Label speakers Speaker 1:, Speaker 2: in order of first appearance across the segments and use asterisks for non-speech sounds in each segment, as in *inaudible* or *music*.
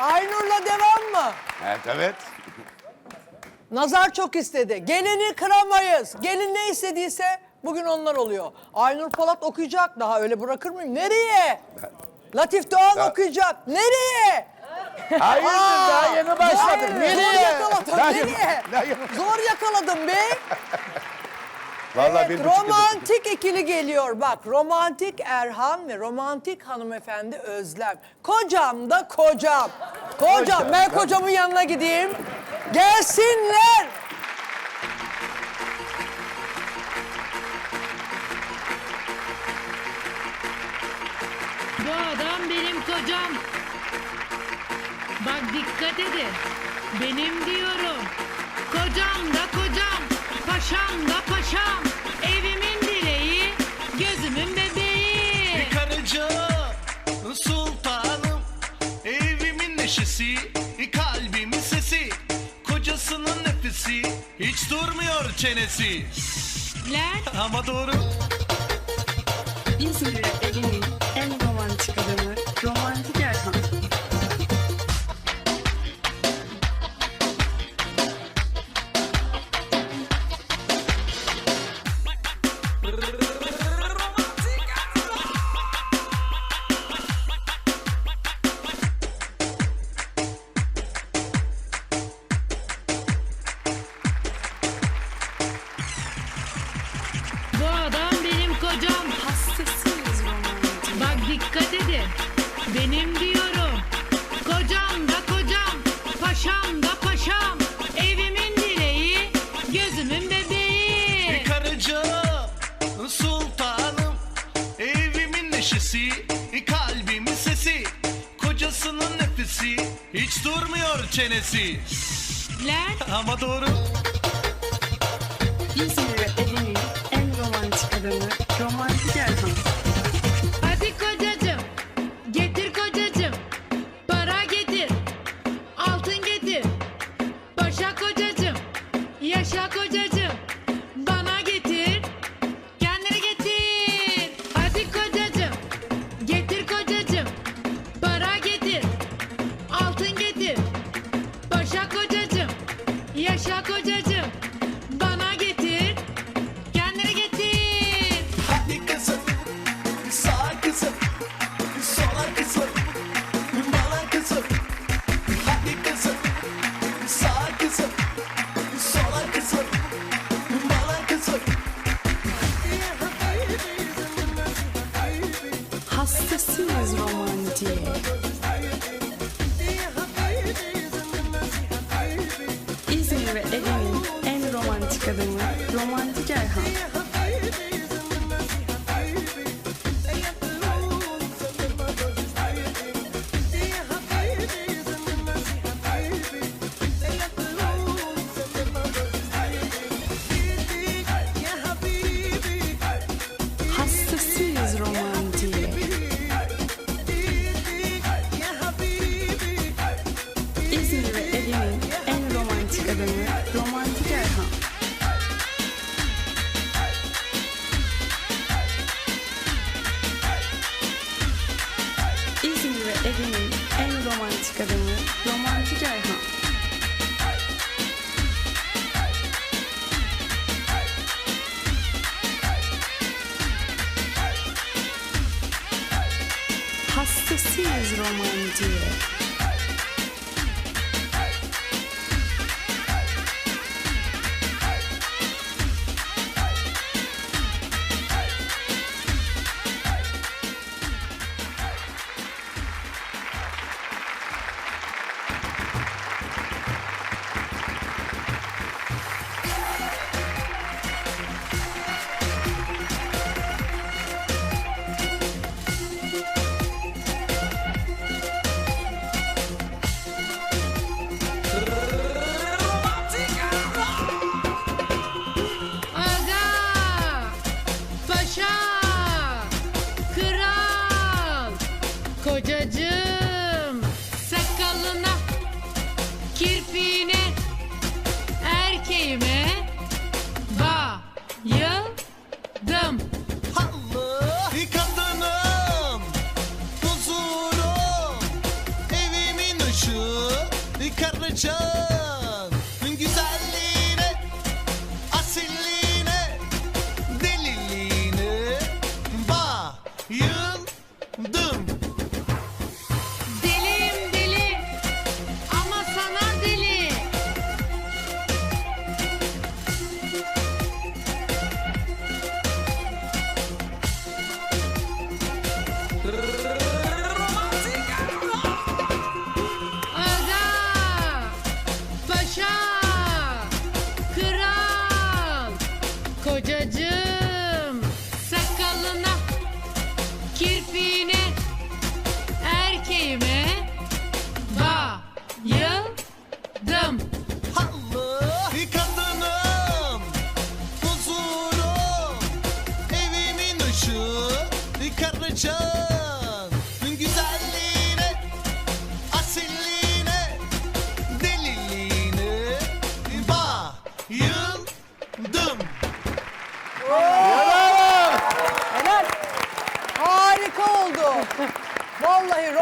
Speaker 1: Aynur'la devam mı?
Speaker 2: Evet evet.
Speaker 1: Nazar çok istedi. Gelini kıramayız. Gelin ne istediyse bugün onlar oluyor. Aynur Polat okuyacak daha öyle bırakır mıyım? Nereye? Latif Doğan
Speaker 2: Ben-
Speaker 1: okuyacak. Nereye?
Speaker 2: Hayırdır
Speaker 1: Aa,
Speaker 2: daha yeni başladık.
Speaker 1: hayır, Zor
Speaker 2: Nereye?
Speaker 1: yakaladım.
Speaker 2: Daha yeni-
Speaker 1: Nereye?
Speaker 2: daha yeni-
Speaker 1: Zor yakaladım be.
Speaker 2: Vallahi
Speaker 1: Evet,
Speaker 2: bir buçuk
Speaker 1: romantik ikili geliyor bak. Romantik Erhan ve romantik hanımefendi Özlem. Kocam da kocam. Kocam.
Speaker 2: Kocam
Speaker 1: Ben kocamın yanına gideyim. Gelsinler.
Speaker 3: Bu adam benim kocam. Bak dikkat edin. Benim diyorum. Kocam da kocam. Paşam da paşam. Evimin direği. Gözümün bebeği.
Speaker 4: Karıcığım, sultanım, evimin neşesi, kalbimin sesi, kocasının nefesi, hiç durmuyor çenesi.
Speaker 3: Lan
Speaker 4: Ama doğru.
Speaker 5: İzmir evinin
Speaker 4: çenesi.
Speaker 3: Lan
Speaker 4: Ama doğru.
Speaker 5: İzmir romantiğe. İzmir Evinin en romantik adamı Romantik Erhan. Hastasıyız romantiğe.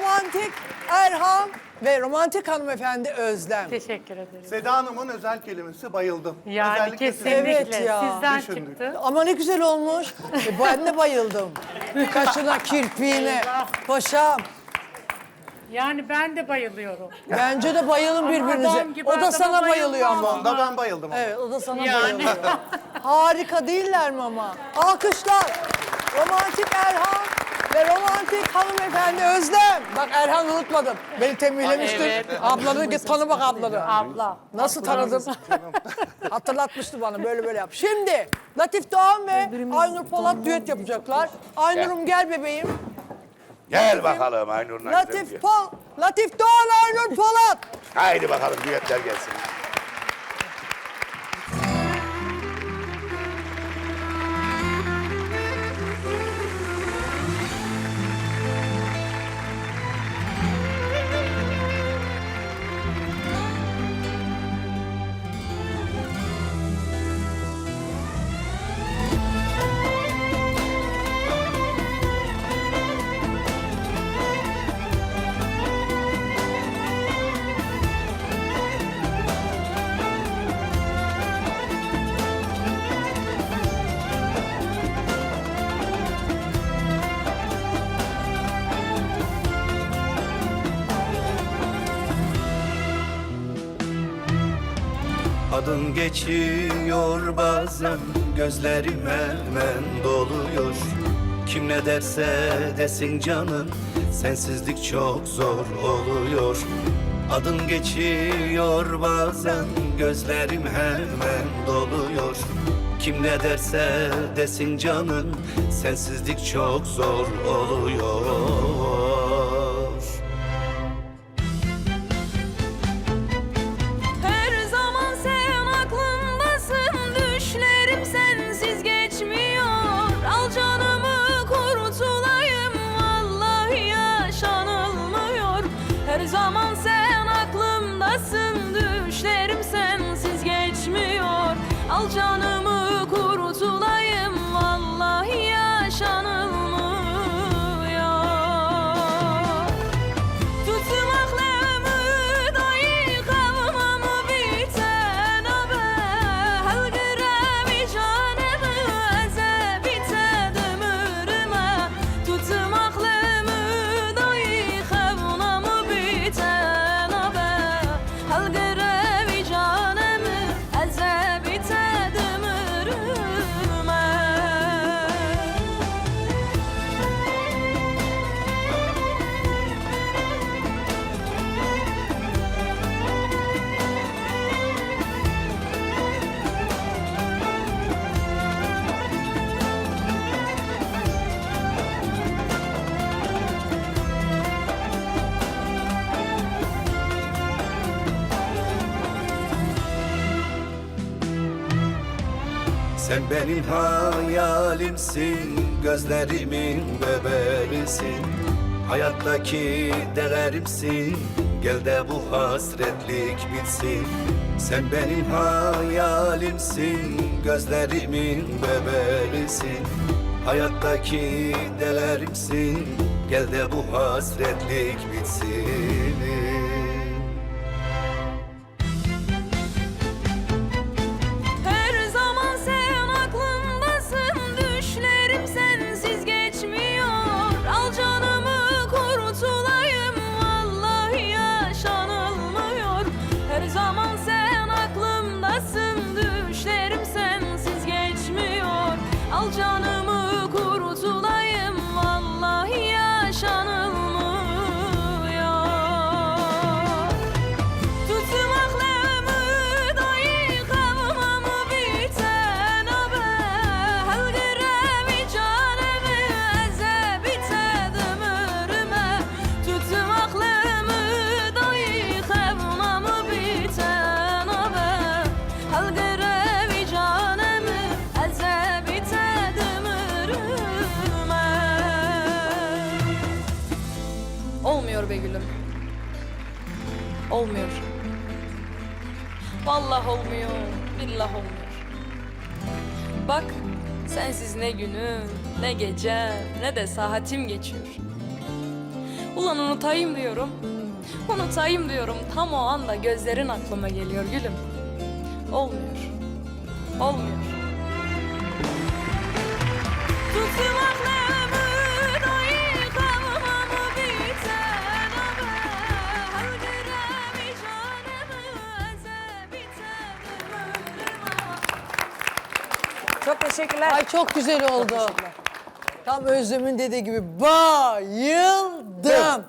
Speaker 5: Romantik Erhan ve romantik
Speaker 1: hanımefendi Özlem.
Speaker 2: Teşekkür ederim.
Speaker 6: Seda Hanım'ın özel kelimesi bayıldım.
Speaker 2: Yani
Speaker 6: Özellikle
Speaker 2: kesinlikle
Speaker 1: Evet ya.
Speaker 2: sizden
Speaker 6: Düşündük.
Speaker 2: çıktı.
Speaker 1: Ama ne güzel olmuş. E, ben de bayıldım. Kaşına, kirpiğine. Paşam.
Speaker 2: Yani ben de bayılıyorum.
Speaker 1: Bence de bayılın birbirinize.
Speaker 2: adam gibi
Speaker 1: O da
Speaker 2: adama
Speaker 1: sana bayılıyor
Speaker 2: bayılmam.
Speaker 1: ama.
Speaker 6: Onda ben bayıldım. ama.
Speaker 1: Evet o da sana
Speaker 2: Yani.
Speaker 1: bayılıyor. Harika değiller mi ama? Alkışlar. Romantik Erhan ve romantik hanımefendi Özlem. Bak Erhan unutmadım. Beni tembihlemiştir.
Speaker 2: Evet.
Speaker 1: Ablanı git tanı bak ablanı.
Speaker 2: Abla.
Speaker 1: Nasıl tanıdım? *laughs* Hatırlatmıştı bana böyle böyle yap. Şimdi Latif Doğan ve Aynur Polat düet yapacaklar. Aynur'um gel bebeğim.
Speaker 7: Gel bakalım Aynur'la
Speaker 1: Latif. Pol, Latif Doğan, Aynur Polat.
Speaker 7: Haydi bakalım düetler gelsin.
Speaker 4: Adın geçiyor bazen gözlerim hemen doluyor. Kim ne derse desin canım sensizlik çok zor oluyor. Adın geçiyor bazen gözlerim hemen doluyor. Kim ne derse desin canım sensizlik çok zor oluyor
Speaker 8: Sen
Speaker 4: benim hayalimsin, gözlerimin bebeğisin. Hayattaki değerimsin, gel de bu hasretlik bitsin. Sen benim hayalimsin, gözlerimin bebeğisin. Hayattaki değerimsin, gel de bu hasretlik bitsin
Speaker 5: be. Olmuyor. Vallahi olmuyor. Billah olmuyor. Bak sensiz ne günüm, ne gece, ne de saatim geçiyor. Ulan unutayım diyorum. Unutayım diyorum. Tam o anda gözlerin aklıma geliyor gülüm. Olmuyor. Olmuyor.
Speaker 8: Tuttum
Speaker 2: Çok teşekkürler.
Speaker 1: Ay çok güzel oldu. Tam Özlem'in dediği gibi bayıldım.